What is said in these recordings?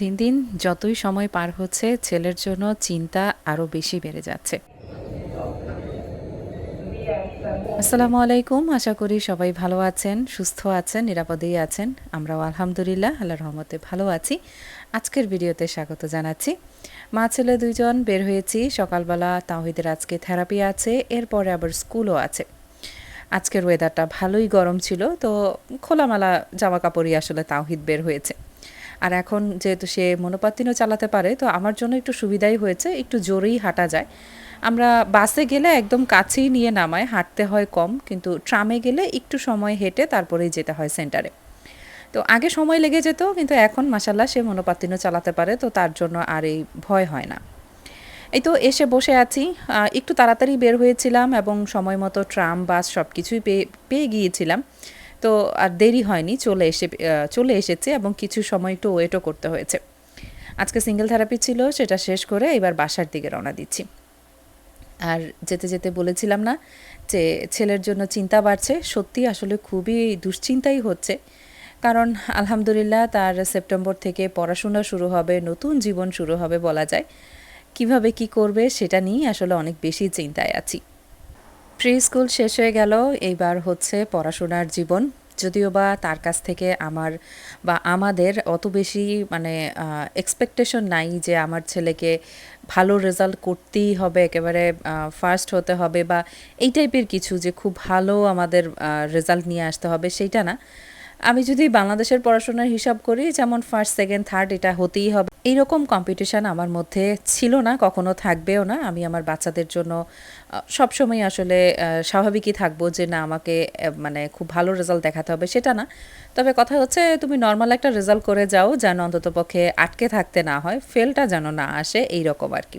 দিন দিন যতই সময় পার হচ্ছে, ছেলের জন্য চিন্তা আরও বেশি বেড়ে যাচ্ছে। আসসালামু আলাইকুম, আশা করি সবাই ভালো আছেন, সুস্থ আছেন, নিরাপদেই আছেন। আমরাও আলহামদুলিল্লাহ আল্লাহ রহমতে ভালো আছি। আজকের ভিডিওতে স্বাগত জানাচ্ছি। মা ছেলে দুইজন, বের হয়েছি। সকালবেলা তাওহিদের আজকে থেরাপি আছে, এরপরে আবার স্কুলও আছে। আজকের ওয়েদারটা ভালোই গরম ছিল, তো খোলামেলা জামা কাপড়ই আসলে তাওহিদ বের হয়েছে। আর এখন যেহেতু সে মনোপাত্তিনও চালাতে পারে, তো আমার জন্য একটু সুবিধাই হয়েছে, একটু জোরেই হাঁটা যায়। আমরা বাসে গেলে একদম কাছেই নিয়ে নামায়, হাঁটতে হয় কম, কিন্তু ট্রামে গেলে একটু সময় হেঁটে তারপরেই যেতে হয় সেন্টারে। তো আগে সময় লেগে যেত, কিন্তু এখন মাসাল্লাহ সে মনোপাত্তিনও চালাতে পারে, তো তার জন্য আর এই ভয় হয় না। এই তো এসে বসে আছি একটু তাড়াতাড়ি বের হয়েছিলাম এবং সময় মতো ট্রাম, বাস সব কিছুই পেয়ে পেয়ে গিয়েছিলাম। তো আর দেরি হয়নি, চলে এসে চলে এসেছে এবং কিছু সময় একটু ওয়েটও করতে হয়েছে। আজকে সিঙ্গেল থেরাপি ছিল, সেটা শেষ করে এবার বাসার দিকে রওনা দিচ্ছি। আর যেতে যেতে বলেছিলাম না যে ছেলের জন্য চিন্তা বাড়ছে, সত্যি আসলে খুবই দুশ্চিন্তাই হচ্ছে। কারণ আলহামদুলিল্লাহ তার সেপ্টেম্বর থেকে পড়াশোনা শুরু হবে, নতুন জীবন শুরু হবে বলা যায়। কীভাবে কি করবে সেটা নিয়েই আসলে অনেক বেশি চিন্তায় আছি। প্রি স্কুল শেষ হয়ে গেল, এইবার হচ্ছে পড়াশোনার জীবন। যদিও বা তার কাছ থেকে আমার বা আমাদের অত বেশি মানে এক্সপেকটেশন নাই যে আমার ছেলেকে ভালো রেজাল্ট করতেই হবে, একেবারে ফার্স্ট হতে হবে বা এই টাইপের কিছু যে খুব ভালো আমাদের রেজাল্ট নিয়ে আসতে হবে, সেইটা না। আমি যদি বাংলাদেশের পড়াশোনার হিসাব করি, যেমন ফার্স্ট সেকেন্ড থার্ড এটা হতেই হবে। এইরকম কম্পিটিশান আমার মধ্যে ছিল না, কখনো থাকবেও না। আমি আমার বাচ্চাদের জন্য সবসময় আসলে স্বাভাবিকই থাকব যে না, আমাকে মানে খুব ভালো রেজাল্ট দেখাতে হবে, সেটা না। তবে কথা হচ্ছে, তুমি নর্মাল একটা রেজাল্ট করে যাও, যেন অন্ততপক্ষে আটকে থাকতে না হয় ফেলটা যেন না আসে এই রকম আর কি।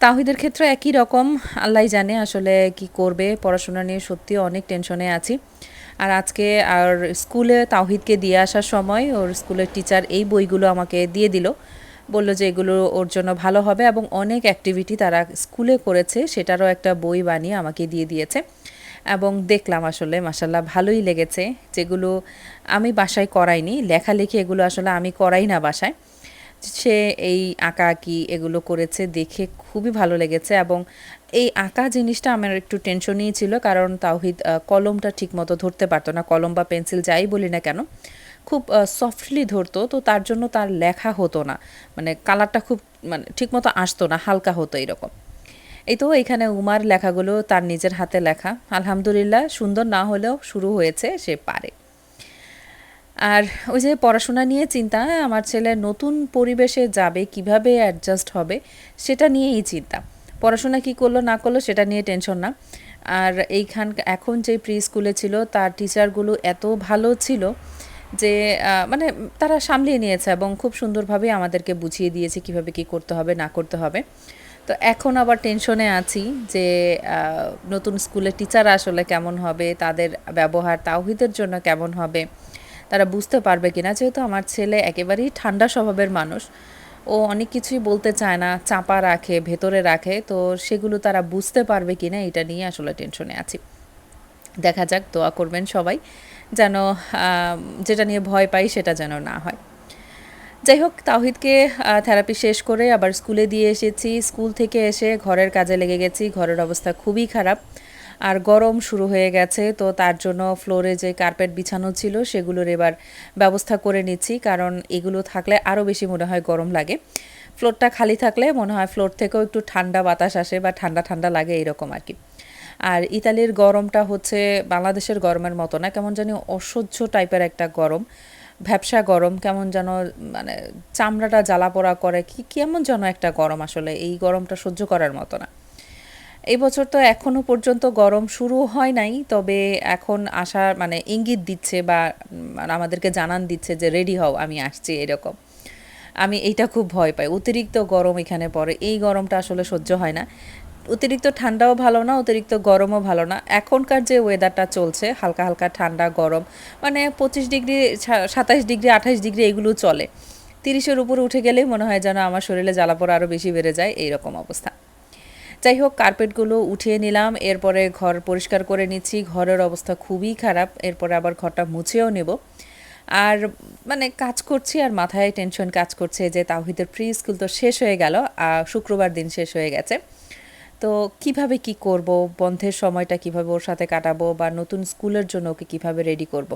তাহিদের ক্ষেত্রে একই রকম আল্লাহ জানে আসলে কি করবে। পড়াশোনা নিয়ে সত্যি অনেক টেনশনে আছি। আর আজকে আর স্কুলে তাওহিদকে দিয়ে আসার সময় ওর স্কুলের টিচার এই বইগুলো আমাকে দিয়ে দিল। বলল যে এগুলো ওর জন্য ভালো হবে এবং অনেক অ্যাক্টিভিটি তারা স্কুলে করেছে, সেটারও একটা বই বানিয়ে আমাকে দিয়ে দিয়েছে। এবং দেখলাম আসলে মাসাল্লাহ ভালোই লেগেছে। যেগুলো আমি বাসায় করাইনি, লেখালেখি এগুলো আসলে আমি করাই না বাসায়। সে এই আঁকা আঁকি এগুলো করেছে, দেখে খুবই ভালো লেগেছে এবং এই আঁকা জিনিসটা আমার একটু টেনশনই ছিল, কারণ তাওহিদ কলমটা ঠিকমতো ধরতে পারতো না। কলম বা পেন্সিল যাই বলি না কেন, খুব সফটলি ধরতো, তো তার জন্য তার লেখা হতো না। মানে কালারটা খুব মানে ঠিকমতো আসতো না, হালকা হতো এরকম। এই তো এখানে উমার লেখাগুলো তার নিজের হাতে লেখা। আলহামদুলিল্লাহ, সুন্দর না হলেও শুরু হয়েছে, সে পারে। আর ওই যে পড়াশোনা নিয়ে চিন্তা, আমার ছেলে নতুন পরিবেশে যাবে, কীভাবে অ্যাডজাস্ট হবে, সেটা নিয়েই চিন্তা। পড়াশোনা কি করল, না করল, সেটা নিয়ে টেনশন না। আর এইখান, এখন যে প্রি স্কুলে ছিল, তার টিচারগুলো এত ভালো ছিল যে মানে তারা সামলিয়ে নিয়েছে এবং খুব সুন্দরভাবে আমাদেরকে বুঝিয়ে দিয়েছে কীভাবে কি করতে হবে, না করতে হবে। তো এখন আবার টেনশনে আছি যে নতুন স্কুলের টিচার আসলে কেমন হবে, তাদের ব্যবহার তাওহিদের জন্য কেমন হবে, তারা বুঝতে পারবে কিনা। যেহেতু আমার ছেলে একেবারেই ঠান্ডা স্বভাবের মানুষ ও অনেক কিছুই বলতে চায় না, চাপা রাখে, ভেতরে রাখে, তো সেগুলো তারা বুঝতে পারবে কিনা এটা নিয়ে আসলে টেনশনে আছি। দেখা যাক, দোয়া করবেন সবাই যেন যেটা নিয়ে ভয় পাই সেটা যেন না হয়। যাই হোক, তাওহিদকে থেরাপি শেষ করে আবার স্কুলে দিয়ে এসেছি। স্কুল থেকে এসে ঘরের কাজে লেগে গেছি। ঘরের অবস্থা খুবই খারাপ। আর গরম শুরু হয়ে গেছে, তো তার জন্য ফ্লোরে যে কার্পেট বিছানো ছিল সেগুলোর এবার ব্যবস্থা করে নিচ্ছি, কারণ এগুলো থাকলে আরও বেশি মনে হয় গরম লাগে। ফ্লোরটা খালি থাকলে মনে হয় ফ্লোর থেকেও একটু ঠান্ডা বাতাস আসে বা ঠান্ডা ঠান্ডা লাগে এরকম আর কি। আর ইতালির গরমটা হচ্ছে বাংলাদেশের গরমের মতো না, কেমন জানি অসহ্য টাইপের একটা গরম। ভ্যাবসা গরম, কেমন যেন মানে চামড়াটা জ্বালা পোড়া করে, কি কেমন যেন একটা গরম আসলে, এই গরমটা সহ্য করার মতো না। এই বছর তো এখনও পর্যন্ত গরম শুরু হয় নাই তবে এখন আসার মানে ইঙ্গিত দিচ্ছে বা উম, আমাদেরকে জানান দিচ্ছে যে রেডি হও আমি আসছি এরকম। আমি এইটা খুব ভয় পাই। অতিরিক্ত গরম এখানে পড়ে এই গরমটা আসলে সহ্য হয় না। অতিরিক্ত ঠান্ডাও ভালো না অতিরিক্ত গরমও ভালো না। এখনকার যে ওয়েদারটা চলছে হালকা হালকা ঠান্ডা গরম মানে পঁচিশ ডিগ্রি সাতাশ ডিগ্রি আঠাশ ডিগ্রি এগুলো চলে। তিরিশের উপরে উঠে গেলেই মনে হয় যেন আমার শরীরে জ্বালাপোড়া আরও বেশি বেড়ে যায় এইরকম অবস্থা। যাই হোক কার্পেটগুলো উঠিয়ে নিলাম, এরপরে ঘর পরিষ্কার করে নিচ্ছি। ঘরের অবস্থা খুবই খারাপ, এরপরে আবার ঘরটা মুছেও নেব। আর মানে কাজ করছি আর মাথায় টেনশন কাজ করছে যে তাওহিদের প্রি স্কুল তো শেষ হয়ে গেল শুক্রবার দিন শেষ হয়ে গেছে। তো কীভাবে কি করব, বন্ধের সময়টা কীভাবে ওর সাথে কাটাবো বা নতুন স্কুলের জন্য ওকে কীভাবে রেডি করব।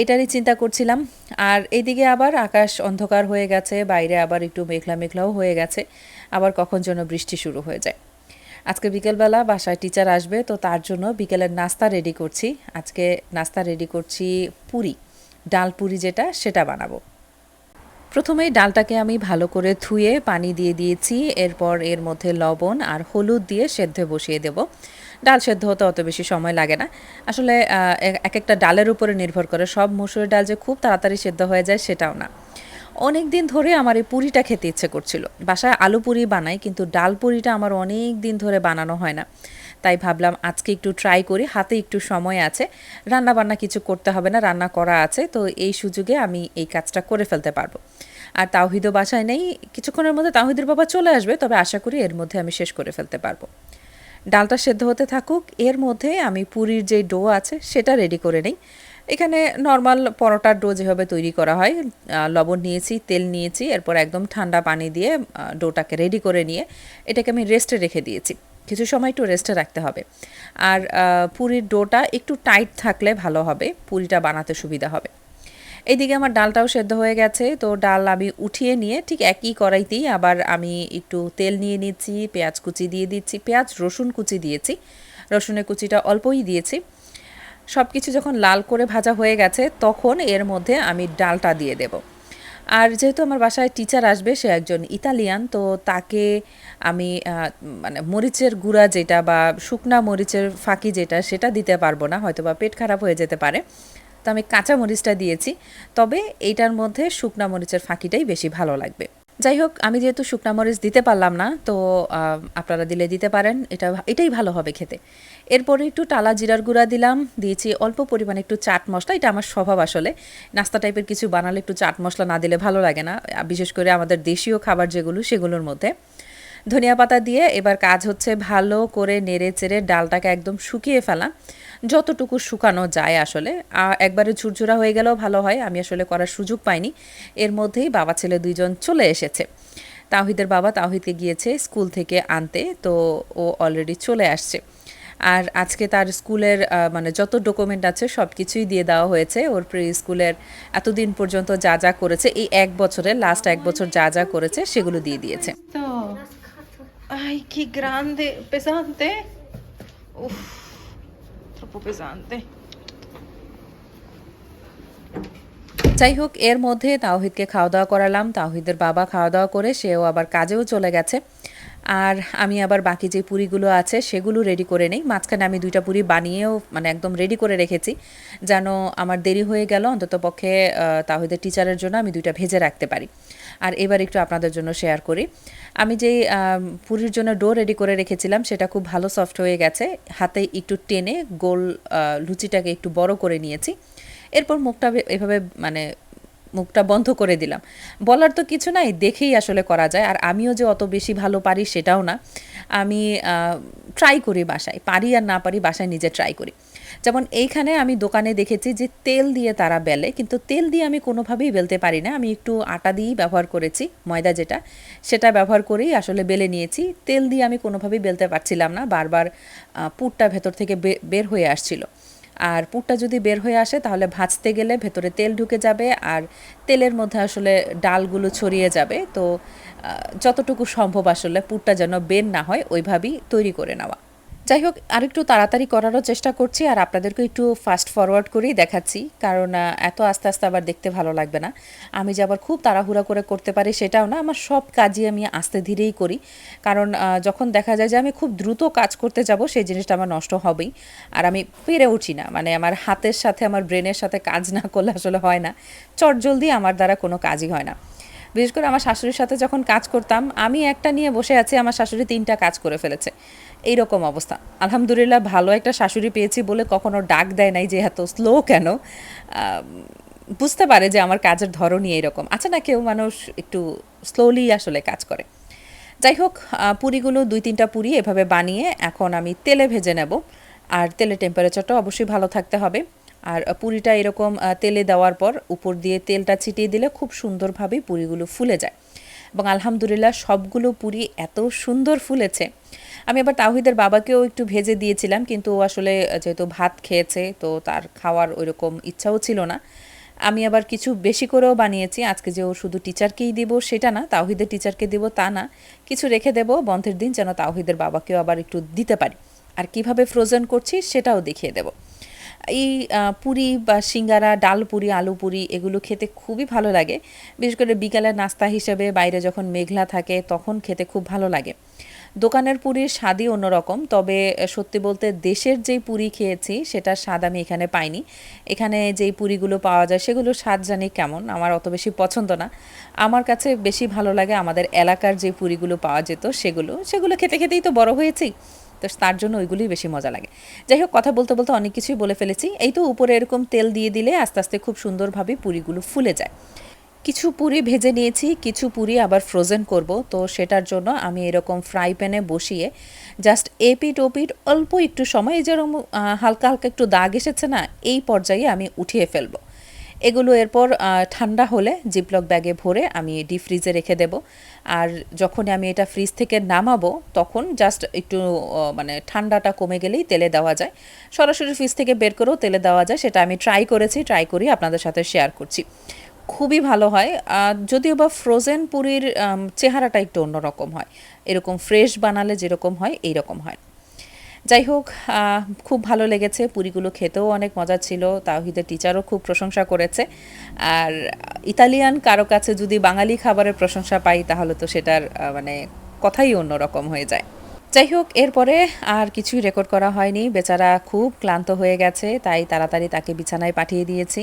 এটারই চিন্তা করছিলাম। আর এদিকে আবার আকাশ অন্ধকার হয়ে গেছে, বাইরে আবার একটু মেঘলা মেঘলাও হয়ে গেছে। আবার কখন যেন বৃষ্টি শুরু হয়ে যায়। আজকে বিকেলবেলা বাসায় টিচার আসবে, তো তার জন্য বিকেলের নাস্তা রেডি করছি। আজকে নাস্তা রেডি করছি পুরি, ডাল পুরি যেটা, সেটা বানাবো। প্রথমেই ডালটাকে আমি ভালো করে ধুয়ে পানি দিয়ে দিয়েছি, এরপর এর মধ্যে লবণ আর হলুদ দিয়ে সেদ্ধ বসিয়ে দেব। ডাল সেদ্ধ হতে অত বেশি সময় লাগে না। আসলে এক একটা ডালের উপরে নির্ভর করে, সব মসুরের ডাল যে খুব তাড়াতাড়ি সেদ্ধ হয়ে যায় সেটাও না। অনেক দিন ধরে আমার এই পুরিটা খেতে ইচ্ছে করছিল। বাসায় আলু পুরি বানাই, কিন্তু ডাল পুরিটা আমার অনেক দিন ধরে বানানো হয় না। তাই ভাবলাম আজকে একটু ট্রাই করি, হাতে একটু সময় আছে। রান্না বান্না কিছু করতে হবে না, রান্না করা আছে, তো এই সুযোগে আমি এই কাজটা করে ফেলতে পারব। আর তাওহিদও বাসায় নেই, কিছুক্ষণের মধ্যে তাওহিদের বাবা চলে আসবে, তবে আশা করি এর মধ্যে আমি শেষ করে ফেলতে পারব। ডালটা সেদ্ধ হতে থাকুক, এর মধ্যে আমি পুরীর যে ডো আছে, সেটা রেডি করে নিই। এখানে নর্মাল পরোটার ডো যেভাবে তৈরি করা হয় লবণ নিয়েছি, তেল নিয়েছি, এরপর একদম ঠান্ডা পানি দিয়ে ডোটাকে রেডি করে নিয়ে এটাকে আমি রেস্টে রেখে দিয়েছি। কিছু সময় একটু রেস্টে রাখতে হবে। আর পুরীর ডোটা একটু টাইট থাকলে ভালো হবে, পুরিটা বানাতে সুবিধা হবে। এইদিকে আমার ডালটাও সেদ্ধ হয়ে গেছে, তো ডাল আমি উঠিয়ে নিয়ে ঠিক একই কড়াইতেই আবার আমি একটু তেল নিয়ে নিচ্ছি, পেঁয়াজ কুচি দিয়ে দিচ্ছি, পেঁয়াজ রসুন কুচি দিয়েছি। রসুনের কুচিটা অল্পই দিয়েছি। সব কিছু যখন লাল করে ভাজা হয়ে গেছে, তখন এর মধ্যে আমি ডালটা দিয়ে দেব। আর যেহেতু আমার বাসায় টিচার আসবে, সে একজন ইতালিয়ান, তো তাকে আমি মানে মরিচের গুঁড়া যেটা বা শুকনা মরিচের ফাঁকি যেটা, সেটা দিতে পারব না হয়তো বা পেট খারাপ হয়ে যেতে পারে। তো আমি কাঁচা মরিচটা দিয়েছি, তবে এইটার মধ্যে শুকনা মরিচের ফাঁকিটাই বেশি ভালো লাগবে। যাই হোক আমি যেহেতু শুকনা মরিচ দিতে পারলাম না, তো আপনারা দিলে দিতে পারেন, এটা এটাই ভালো হবে খেতে। এরপরে একটু টালা জিরার গুঁড়া দিলাম, দিয়েছি অল্প পরিমাণে একটু চাট মশলা, এটা আমার স্বভাব আসলে। নাস্তা টাইপের কিছু বানালে একটু চাট মশলা না দিলে ভালো লাগে না বিশেষ করে আমাদের দেশীয় খাবার যেগুলো, সেগুলোর মধ্যে। ধনিয়া পাতা দিয়ে এবার কাজ হচ্ছে ভালো করে নেড়ে চেড়ে ডালটাকে একদম শুকিয়ে ফেলা। যতটুকু শুকানো যায় আসলে। একবারে ঝুরঝুরা হয়ে গেলেও ভালো হয় আমি আসলে করার সুযোগ পাইনি। এর মধ্যেই বাবা ছেলে দুইজন চলে এসেছে। তাওহিদের বাবা তাওহিদকে গিয়েছে স্কুল থেকে আনতে তো ও অলরেডি চলে আসছে। আর আজকে তার স্কুলের মানে যত ডকুমেন্ট আছে সব কিছুই দিয়ে দেওয়া হয়েছে। ওর প্রি স্কুলের এতদিন পর্যন্ত যা যা করেছে এই এক বছরে লাস্ট এক বছর যা যা করেছে সেগুলো দিয়ে দিয়েছে। তো Ai, che grande, pesante. Uff, troppo pesante. যাই হোক এর মধ্যে তাওহিদকে খাওয়া দাওয়া করালাম। তাওহিদের বাবা খাওয়া দাওয়া করে সেও আবার কাজেও চলে গেছে। আর আমি আবার বাকি যে পুরিগুলো আছে সেগুলো রেডি করে নেই। মাঝখানে আমি দুইটা পুরি বানিয়েও মানে একদম রেডি করে রেখেছি। যেন আমার দেরি হয়ে গেল অন্তত পক্ষে আহ, তাওহিদের টিচারের জন্য আমি দুইটা ভেজে রাখতে পারি। আর এবার একটু আপনাদের জন্য শেয়ার করি। আমি যেই পুরীর জন্য ডো রেডি করে রেখেছিলাম, সেটা খুব ভালো সফট হয়ে গেছে। হাতে একটু টেনে গোল লুচিটাকে একটু বড় করে নিয়েছি। এরপর মুখটা এভাবে মানে মুখটা বন্ধ করে দিলাম। বলার তো কিছু নাই, দেখেই আসলে করা যায়। আর আমিও যে অত বেশি ভালো পারি সেটাও না। আমি ট্রাই করি বাসায়। পারি আর না পারি বাসায় নিজে ট্রাই করি। যেমন এইখানে আমি দোকানে দেখেছি যে তেল দিয়ে তারা বেলে, কিন্তু তেল দিয়ে আমি কোনোভাবেই বেলতে পারি না। আমি একটু আটা দিয়েই ব্যবহার করেছি, ময়দা যেটা, সেটা ব্যবহার করেই আসলে বেলে নিয়েছি। তেল দিয়ে আমি কোনোভাবেই বেলতে পারছিলাম না, বারবার পুরটা ভেতর থেকে বের হয়ে আসছিল। আর পুরটা যদি বের হয়ে আসে, তাহলে ভাজতে গেলে ভেতরে তেল ঢুকে যাবে আর তেলের মধ্যে আসলে ডালগুলো ছড়িয়ে যাবে। তো যতটুকু সম্ভব আসলে পুরটা যেন বের না হয়, ওইভাবেই তৈরি করে নেওয়া। যাই হোক, আরেকটু তাড়াতাড়ি করারও চেষ্টা করছি আর আপনাদেরকে একটু ফাস্ট ফরওয়ার্ড করেই দেখাচ্ছি। কারণ এত আস্তে আস্তে আবার দেখতে ভালো লাগবে না। আমি যে আবার খুব তাড়াহুড়া করে করতে পারি সেটাও না, আমার সব কাজই আমি আস্তে ধীরেই করি। কারণ যখন দেখা যায় যে আমি খুব দ্রুত কাজ করতে যাব, সেই জিনিসটা আমার নষ্ট হবেই। আর আমি পেরে উঠি না মানে আমার হাতের সাথে, আমার ব্রেনের সাথে কাজ না করলে আসলে হয় না। চটজলদি আমার দ্বারা কোনো কাজই হয় না। বিশেষ করে আমার শাশুড়ির সাথে যখন কাজ করতাম, আমি একটা নিয়ে বসে আছি, আমার শাশুড়ি তিনটা কাজ করে ফেলেছে। এই রকম অবস্থা। আলহামদুলিল্লাহ, ভালো একটা শাশুড়ি পেয়েছি বলে কখনো ডাক দেয় নাই যে এত স্লো কেন? বুঝতে পারে যে আমার কাজের ধরনই এইরকম। আছে না, কেউ মানুষ একটু স্লোলি আসলে কাজ করে। যাই হোক পুরিগুলো দুই তিনটা পুরি এভাবে বানিয়ে এখন আমি তেলে ভেজে নেব। আর তেলের টেম্পারেচারটা অবশ্যই ভালো থাকতে হবে। আর পুরিটা এরকম তেলে দেওয়ার পর উপর দিয়ে তেলটা ছিটিয়ে দিলে খুব সুন্দরভাবে পুরিগুলো ফুলে যায়। এবং আলহামদুলিল্লাহ সবগুলো পুরি এত সুন্দর ফুলেছে। আমি আবার তাহিদের বাবাকেও একটু ভেজে দিয়েছিলাম, কিন্তু ও আসলে যেহেতু ভাত খেয়েছে, তো তার খাওয়ার ওইরকম ইচ্ছাও ছিল না। আমি আবার কিছু বেশি করেও বানিয়েছি, আজকে যে ও শুধু টিচারকেই দিব সেটা না, তাওহিদের টিচারকে দিব তা না, কিছু রেখে দেব, বন্ধের দিন যেন তাওহিদের বাবাকেও আবার একটু দিতে পারি। আর কীভাবে ফ্রোজেন করছি সেটাও দেখিয়ে দেব। এই পুরি বা সিঙ্গারা, ডাল পুরি, আলু পুরি এগুলো খেতে খুবই ভালো লাগে। বিশেষ করে বিকালের নাস্তা হিসেবে বাইরে যখন মেঘলা থাকে তখন খেতে খুব ভালো লাগে। দোকানের পুরীর স্বাদই অন্যরকম, তবে সত্যি বলতে দেশের যেই পুরি খেয়েছি সেটার স্বাদ আমি এখানে পাইনি। এখানে যেই পুরিগুলো পাওয়া যায় সেগুলো স্বাদ জানি কেমন, আমার অত বেশি পছন্দ না। আমার কাছে বেশি ভালো লাগে আমাদের এলাকার যে পুরিগুলো পাওয়া যেত সেগুলো সেগুলো খেতে খেতেই তো বড় হয়েছি। তো তার জন্য ওইগুলোই বেশি মজা লাগে। যাই হোক, কথা বলতে বলতে অনেক কিছুই বলে ফেলেছি। এই তো উপরে এরকম তেল দিয়ে দিলে আস্তে আস্তে খুব সুন্দরভাবে পুরিগুলো ফুলে যায়। কিছু পুরি ভেজে নিয়েছি, কিছু পুরি আবার ফ্রোজেন করব। তো সেটার জন্য আমি এরকম ফ্রাই প্যানে বসিয়ে জাস্ট এপিট ওপিট অল্প একটু সময় যেরকম হালকা হালকা একটু দাগ এসেছে না, এই পর্যায়ে আমি উঠিয়ে ফেলব। এগুলো এরপর ঠান্ডা হলে জিপলক ব্যাগে ভরে আমি ডিপ ফ্রিজে রেখে দেব। আর যখনই আমি এটা ফ্রিজ থেকে নামাবো, তখন জাস্ট একটু মানে ঠান্ডাটা কমে গেলেই তেলে দেওয়া যায়। সরাসরি ফ্রিজ থেকে বের করেও তেলে দেওয়া যায়, সেটা আমি ট্রাই করেছি ট্রাই করি আপনাদের সাথে শেয়ার করছি। খুবই ভালো হয় যদিও বা ফ্রোজেন পুরির চেহারাটা একটু অন্যরকম হয়। এরকম ফ্রেশ বানালে যেরকম হয় এই রকম হয়। যাই হোক খুব ভালো লেগেছে। পুরিগুলো খেতেও অনেক মজা ছিল। তাহিদের টিচারও খুব প্রশংসা করেছে। আর ইতালিয়ান কারও কাছে যদি বাঙালি খাবারের প্রশংসা পাই, তাহলে তো সেটার মানে কথাই অন্যরকম হয়ে যায়। যাই হোক, এরপরে আর কিছুই রেকর্ড করা হয়নি। বেচারা খুব ক্লান্ত হয়ে গেছে, তাই তাড়াতাড়ি তাকে বিছানায় পাঠিয়ে দিয়েছি।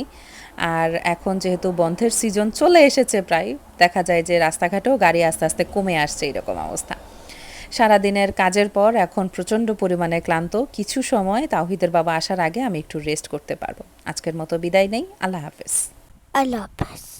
আর এখন যেহেতু বন্ধের সিজন চলে এসেছে প্রায়, দেখা যায় যে রাস্তাঘাটেও গাড়ি আস্তে আস্তে কমে আসছে, এরকম অবস্থা। সারাদিনের কাজের পর এখন প্রচণ্ড পরিমাণে ক্লান্ত। কিছু সময় তাওহিদের বাবা আসার আগে আমি একটু রেস্ট করতে পারব। আজকের মতো বিদায় নেই। আল্লাহ হাফেজ। আল্লাহ হাফেজ।